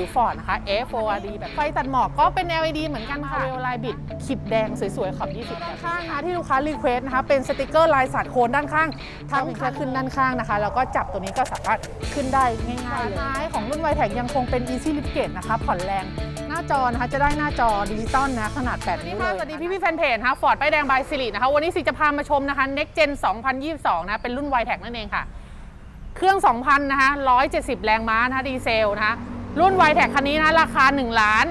สือ Ford นะคะ F4RD แบบไฟตัดหมอกก็เป็น LED เหมือนกันค่ะเวลายบิดขีดแดงสวยๆ ขอบ 20ด้านข้างนะคะที่ลูกค้ารีเควสนะคะเป็นสติกเกอร์ลายสัตว์โคนด้านข้างทั้งแค่ขึ้นด้านข้างนะคะ แล้วก็จับตัวนี้ก็สามารถขึ้นได้ง่ายๆเลยท้ายของรุ่น y t e c ยังคงเป็น Easy Lift Gate นะคะผ่อนแรงหน้าจอนะคะจะได้หน้าจอดิจิตอลนะขนาด8นิ้วเลยสวัสดีพี่พี่ๆแฟนเพจนะคะฟอร์ดป้ายแดงบายสิรินะคะวันนี้สิจะพามาชมนะคะ Next Gen 2022 นะเป็นรุ่น y t e c นั่นเองค่ะ เครื่อง 2,000 นะคะ170 แรงม้านะคะดีเซลนะคะ รุ่น y t e c คันนี้นะราคา1ล้าน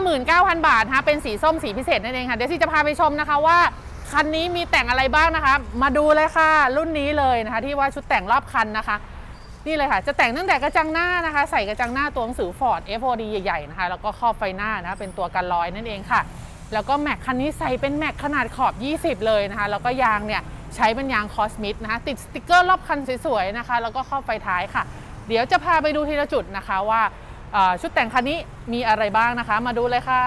59,000 บาทนะคะเป็นสีส้มสีพิเศษนั่นเองค่ะ เดี๋ยวสิจะพาไปชมนะคะว่าคันนี้มีแต่งอะไรบ้างนะคะ มาดูเลยค่ะ รุ่นนี้เลยนะคะ ที่ว่าชุดแต่งรอบคันนะคะ นี่เลยค่ะ จะแต่งตั้งแต่กระจังหน้านะคะ ใส่กระจังหน้าตัวหนังสือ Ford FOD ใหญ่ๆนะคะ แล้วก็ครอบไฟหน้านะะเป็นตัวกันลอยนั่นเองค่ะ แล้วก็แม็กคันนี้ใส่เป็นแม็กขนาดขอบ 20 เลยนะคะ แล้วก็ยางเนี่ยใช้เป็นยางคอสมิธนะคะ ติดสติกเกอร์รอบคันสวยๆนะคะ แล้วก็ครอบไฟท้ายค่ะ เดี๋ยวจะพาไปดูทีละจุดนะคะว่า ชุดแต่งคันนี้มีอะไรบ้างนะคะ มาดูเลยค่ะ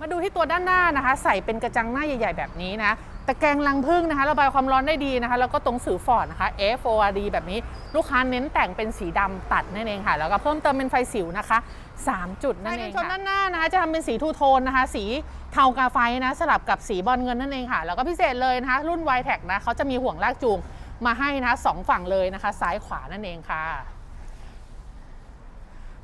มาดูที่ตัวด้านหน้านะคะ ใส่เป็นกระจังหน้าใหญ่ ๆ แบบนี้นะตะแกรงลังพึ่งนะคะระบายความร้อนได้ดีนะคะ แล้วก็ตรงสื่อฟอร์ดนะคะ F4RD แบบนี้ลูกค้าเน้นแต่งเป็นสีดำตัดนั่นเองค่ะ แล้วก็เพิ่มเติมเป็นไฟสิวนะคะ 3 จุดนั่นเองค่ะชนด้านหน้านะคะจะทำเป็นสีทูโทนนะคะ สีเทากาไฟนะ สลับกับสีบอลเงินนั่นเองค่ะ แล้วก็พิเศษเลยนะคะ รุ่น y t e c นะเขาจะมีห่วงลากจูงมาให้นะคะสองฝั่งเลยนะคะ ซ้ายขวานั่นเองค่ะ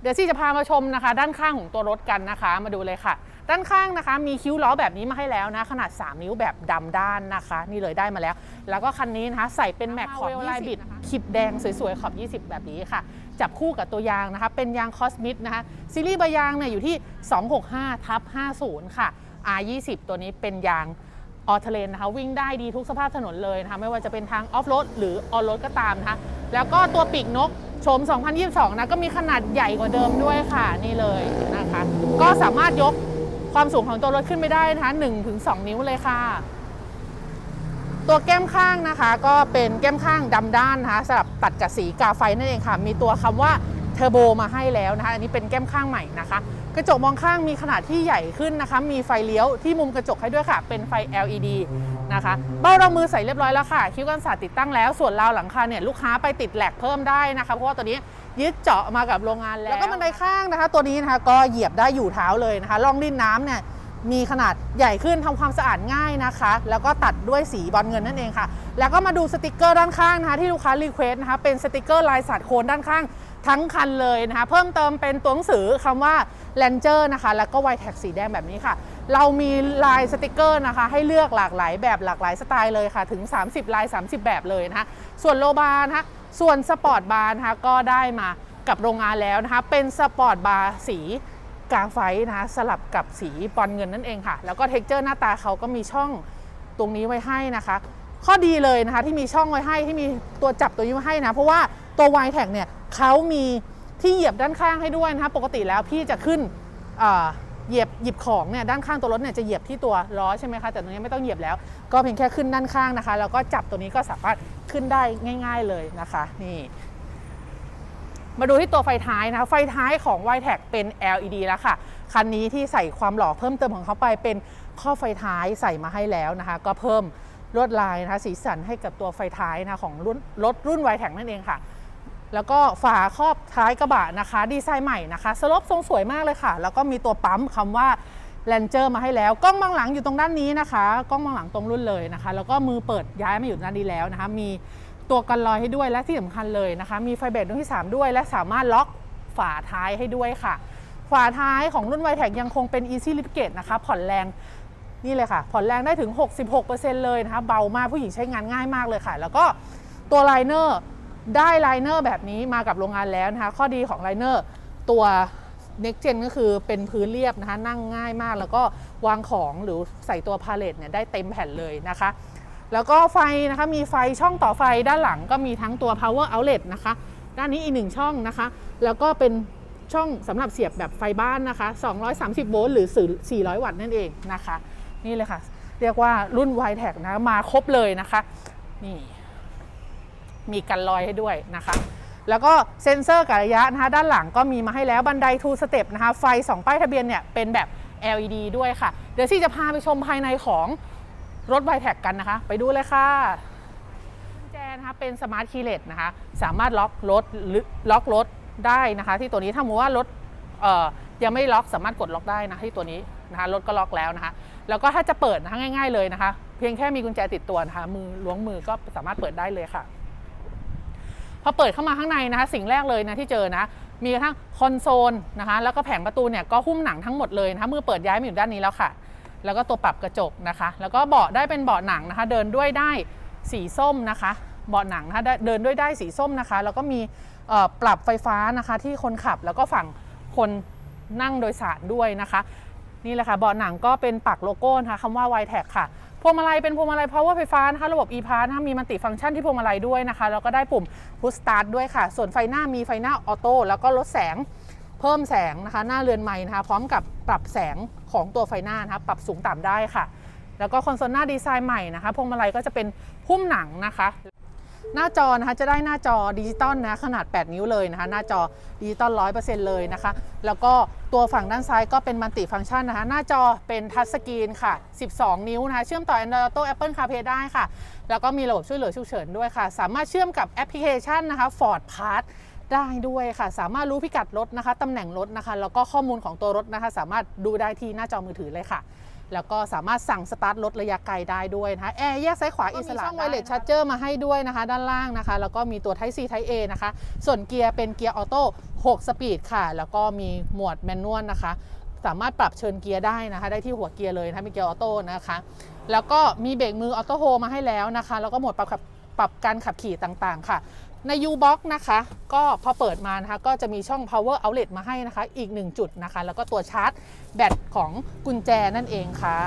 เดี๋ยวซี่จะพามาชมนะคะ ด้านข้างของตัวรถกันนะคะ มาดูเลยค่ะ ด้านข้างนะคะ มีคิ้วล้อแบบนี้มาให้แล้วนะ ขนาด 3 นิ้วแบบดำด้านนะคะ นี่เลยได้มาแล้ว แล้วก็คันนี้นะคะใส่เป็นแม็กขอบลายบิดขีดแดงสวยๆ ขอบ 20 แบบนี้ค่ะ จับคู่กับตัวยางนะคะ เป็นยางคอสมิธนะคะ ซีรีส์ใบยางเนี่ยอยู่ที่ 265ทับ50 ค่ะ R20 ตัวนี้เป็นยางออเทเลนนะคะวิ่งได้ดีทุกสภาพถนนเลยนะคะไม่ว่าจะเป็นทางออฟโรดหรือออนโรดก็ตามนะคะแล้วก็ตัวปีกนก โฉม 2022 นะ ก็มีขนาดใหญ่กว่าเดิมด้วยค่ะนี่เลยนะคะ ก็สามารถยกความสูงของตัวรถขึ้นไปได้นะคะ1-2 นิ้วเลยค่ะ ตัวแก้มข้างนะคะ ก็เป็นแก้มข้างดำด้านนะคะสำหรับตัดกับสีกาไฟนั่นเองค่ะ มีตัวคำว่าเทอร์โบมาให้แล้วนะคะ อันนี้เป็นแก้มข้างใหม่นะคะ กระจกมองข้างมีขนาดที่ใหญ่ขึ้นนะคะ มีไฟเลี้ยวที่มุมกระจกให้ด้วยค่ะ เป็นไฟ LED นะคะ เบ้ารองมือใส่เรียบร้อยแล้วค่ะ คิ้วกันศาสตร์ติดตั้งแล้ว ส่วนราวหลังคาเนี่ยลูกค้าไปติดแหลกเพิ่มได้นะคะ เพราะว่าตัวนี้ยึดเจาะมากับโรงงานแล้ว แล้วก็บันไดข้างนะคะ ตัวนี้นะคะก็เหยียบได้อยู่เท้าเลยนะคะร่องริ่นน้ำเนี่ยมีขนาดใหญ่ขึ้นทำความสะอาดง่ายนะคะ แล้วก็ตัดด้วยสีบอลเงินนั่นเองค่ะ แล้วก็มาดูสติกเกอร์ด้านข้างนะคะที่ลูกค้ารีเควสต์นะคะเป็นสติกเกอร์ลายสัตว์โคนด้านข้าง ทั้งคันเลยนะคะ เพิ่มเติมเป็นตัวหนังสือคำว่า Ranger นะคะ แล้วก็ไวแท็กสีแดงแบบนี้ค่ะ เรามีลายสติกเกอร์นะคะ ให้เลือกหลากหลายแบบหลากหลายสไตล์เลยค่ะ ถึง 30 ลาย 30 แบบเลยนะคะ ส่วนโลบาร์นะคะส่วนสปอร์ตบาร์นะคะก็ได้มากับโรงงานแล้วนะคะ เป็นสปอร์ตบาร์สีกาไฟนะคะสลับกับสีบอลเงินนั่นเองค่ะ แล้วก็เท็กเจอร์หน้าตาเขาก็มีช่องตรงนี้ไว้ให้นะคะ ข้อดีเลยนะคะที่มีช่องไว้ให้ที่มีตัวจับตัวนี้ไว้ให้นะ เพราะว่า ตัว y t แท็เนี่ยเขามีที่เหยียบด้านข้างให้ด้วยนะคะปกติแล้วพี่จะขึ้นเหยียบหยิบของเนี่ยด้านข้างตัวรถเนี่ยจะเหยียบที่ตัวล้อใช่ไหมคะแต่ตรงนี้ไม่ต้องเหยียบแล้ว ก็เพียงแค่ขึ้นด้านข้างนะคะ แล้วก็จับตัวนี้ก็สามารถขึ้นได้ง่าย ๆเลยนะคะนี่มาดูที่ตัวไฟท้ายนะ ไฟท้ายของ y t e c เป็น LED แล้วค่ะ คันนี้ที่ใส่ความหล่อเพิ่มเติมของเขาไปเป็นข้อไฟท้ายใส่มาให้แล้วนะคะ ก็เพิ่มลวดลายนะคะสีสันให้กับตัวไฟท้ายนะคะของรุ่นรถรุ่น y t e c นั่นเองค่ะ แล้วก็ฝาครอบท้ายกระบะนะคะ ดีไซน์ใหม่นะคะ สลบทรงสวยมากเลยค่ะ แล้วก็มีตัวปั๊มคำว่า Ranger มาให้แล้ว กล้องมองหลังอยู่ตรงด้านนี้นะคะ กล้องมองหลังตรงรุ่นเลยนะคะ แล้วก็มือเปิดย้ายมาอยู่ด้านนี้แล้วนะคะ มีตัวกันลอยให้ด้วยและที่สำคัญเลยนะคะ มีไฟเบรกดวงที่ 3 ด้วย และสามารถล็อกฝาท้ายให้ด้วยค่ะ ฝาท้ายของรุ่น y t e c ยังคงเป็น Easy Lift Gate นะคะ ผ่อนแรงนี่เลยค่ะ ผ่อนแรงได้ถึง 66%เลยนะคะ เบามากผู้หญิงใช้งานง่ายมากเลยค่ะ แล้วก็ตัวไลเนอร์ ได้ไลเนอร์แบบนี้มากับโรงงานแล้วนะคะ ข้อดีของไลเนอร์ตัว Next Gen ก็คือเป็นพื้นเรียบนะคะ นั่งง่ายมาก แล้วก็วางของหรือใส่ตัวพาเลตเนี่ยได้เต็มแผ่นเลยนะคะ แล้วก็ไฟนะคะมีไฟช่องต่อไฟด้านหลังก็มีทั้งตัว power outlet นะคะ ด้านนี้อีกหนึ่งช่องนะคะ แล้วก็เป็นช่องสำหรับเสียบแบบไฟบ้านนะคะ 230 โวลต์หรือ 400 วัตต์นั่นเองนะคะ นี่เลยค่ะ เรียกว่ารุ่น y t e c นะมาครบเลยนะคะ นี่ มีกันลอยให้ด้วยนะคะ แล้วก็เซ็นเซอร์กับระยะนะคะด้านหลังก็มีมาให้แล้วบันได2สเต็ปนะคะไฟ 2 ป้ายทะเบียนเนี่ยเป็นแบบ LED ด้วยค่ะ เดี๋ยวซี่จะพาไปชมภายในของรถ y t e c กันนะคะ ไปดูเลยค่ะกุญแจนะคะเป็นสมาร์ทคีย์เลสนะคะ สามารถล็อกรถหรือล็อกรถได้นะคะ ที่ตัวนี้ถ้ามมติว่ารถเอ่อยังไม่ล็อกสามารถกดล็อกได้นะที่ตัวนี้นะคะรถก็ล็อกแล้วนะคะ แล้วก็ถ้าจะเปิดนะคะง่าย ๆเลยนะคะ เพียงแค่มีกุญแจติดตัวนะคะมือล้วงมือก็สามารถเปิดได้เลยค่ะ พอเปิดเข้ามาข้างในนะคะ สิ่งแรกเลยนะที่เจอนะ มีกระทั่งคอนโซลนะคะ แล้วก็แผงประตูเนี่ยก็หุ้มหนังทั้งหมดเลยนะคะมือเปิดย้ายมาอยู่ด้านนี้แล้วค่ะ แล้วก็ตัวปรับกระจกนะคะ แล้วก็เบาะได้เป็นเบาะหนังนะคะ เดินด้วยได้สีส้มนะคะ เบาะหนังนะคะเดินด้วยได้สีส้มนะคะ แล้วก็มีปรับไฟฟ้านะคะที่คนขับแล้วก็ฝั่งคนนั่งโดยสารด้วยนะคะ นี่แหละค่ะเบาะหนังก็เป็นปักโลโก้นะคะคำว่า y t e c ค่ะ พวงมาลัยเป็นพวงมาลัย power ไฟฟ้านะคะระบบ e p a s นะคะมีมัลติฟังก์ชันที่พวงมาลัยด้วยนะคะแล้วก็ได้ปุ่ม push start ด้วยค่ะ ส่วนไฟหน้ามีไฟหน้าออโต้แล้วก็ลดแสงเพิ่มแสงนะคะ หน้าเรือนไม้นะคะ พร้อมกับปรับแสงของตัวไฟหน้านะคะปรับสูงต่ำได้ค่ะ แล้วก็คอนโซลหน้าดีไซน์ใหม่นะคะพวงมาลัยก็จะเป็นหุ้มหนังนะคะ หน้าจอนะคะจะได้หน้าจอดิจิตอลนะขนาด 8 นิ้วเลยนะคะหน้าจอดิจิตอล100%เลยนะคะ แล้วก็ตัวฝั่งด้านซ้ายก็เป็นมัลติฟังก์ชันนะคะหน้าจอเป็นทัชสกรีนค่ะ 12 นิ้วนะคะเชื่อมต่อ Android Auto Apple CarPlay ได้ค่ะ แล้วก็มีระบบช่วยเหลือฉุกเฉินด้วยค่ะ สามารถเชื่อมกับแอปพลิเคชันนะคะ Ford Pass ได้ด้วยค่ะ สามารถรู้พิกัดรถนะคะตำแหน่งรถนะคะ แล้วก็ข้อมูลของตัวรถนะคะ สามารถดูได้ที่หน้าจอมือถือเลยค่ะ แล้วก็สามารถสั่งสตาร์ทรถระยะไกลได้ด้วยนะคะแอร์แยกซ้ายขวาอิสระช่องไวเลสชาร์เจอร์มาให้ด้วยนะคะ ด้านล่างนะคะ แล้วก็มีตัว Type C Type A นะคะ ส่วนเกียร์เป็นเกียร์ออโต้6สปีดค่ะ แล้วก็มีหมวดแมนนวลนะคะ สามารถปรับเชิญเกียร์ได้นะคะ ได้ที่หัวเกียร์เลยนะคะมีเกียร์ออโต้นะคะ แล้วก็มีเบรกมือออโต้โฮมาให้แล้วนะคะ แล้วก็โหมดปรับขับปรับการขับขี่ต่างๆ ค่ะ ใน U-Box นะคะ ก็พอเปิดมานะคะก็จะมีช่อง power outlet มาให้นะคะ อีก 1 จุดนะคะ แล้วก็ตัวชาร์จแบตของกุญแจนั่นเองค่ะ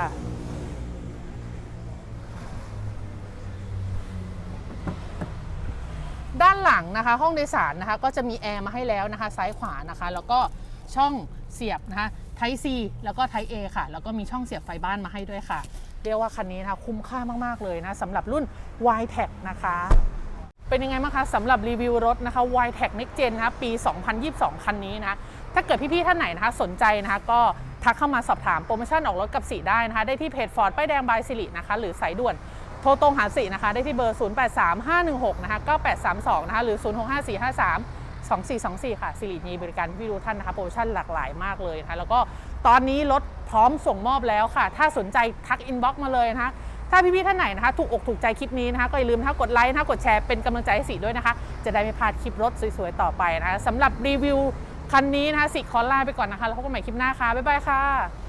ด้านหลังนะคะ ห้องโดยสารนะคะ ก็จะมีแอร์มาให้แล้วนะคะ ซ้ายขวานะคะ แล้วก็ช่องเสียบนะคะ Type C แล้วก็ Type A ค่ะ แล้วก็มีช่องเสียบไฟบ้านมาให้ด้วยค่ะ เรียกว่าคันนี้นะคะคุ้มค่ามาก ๆ เลยนะสำหรับรุ่น y t e c นะคะ เป็นยังไงบ้างคะสำหรับรีวิวรถนะคะ y t e c Next Gen นะคะปี 2022 คันนี้นะถ้าเกิดพี่ๆท่านไหนนะคะสนใจนะคะก็ทักเข้ามาสอบถามโปรโมชั่นออกรถกับสีได้นะคะ ได้ที่เพจ Ford ป้ายแดงบายสิรินะคะ หรือสายด่วนโทรตรงหาสีนะคะ ได้ที่เบอร์ 083516นะคะ9832นะคะหรือ 065453 2424 ค่ะสิริมีบริการพี่รู้ท่านนะคะโปรโมชั่นหลากหลายมากเลยนะคะแล้วก็ตอนนี้รถพร้อมส่งมอบแล้วค่ะ ถ้าสนใจทักอินบ็อกซ์มาเลยนะคะ ถ้าพี่ๆท่านไหนนะคะถูกอกถูกใจคลิปนี้นะคะก็อย่าลืมนะคะกดไลค์นะคะกดแชร์เป็นกำลังใจให้สิด้วยนะคะ จะได้ไม่พลาดคลิปรถสวยๆต่อไปนะคะสำหรับรีวิวคันนี้นะคะสิขอลาไปก่อนนะคะแล้วพบกันใหม่คลิปหน้าค่ะบ๊ายบายค่ะ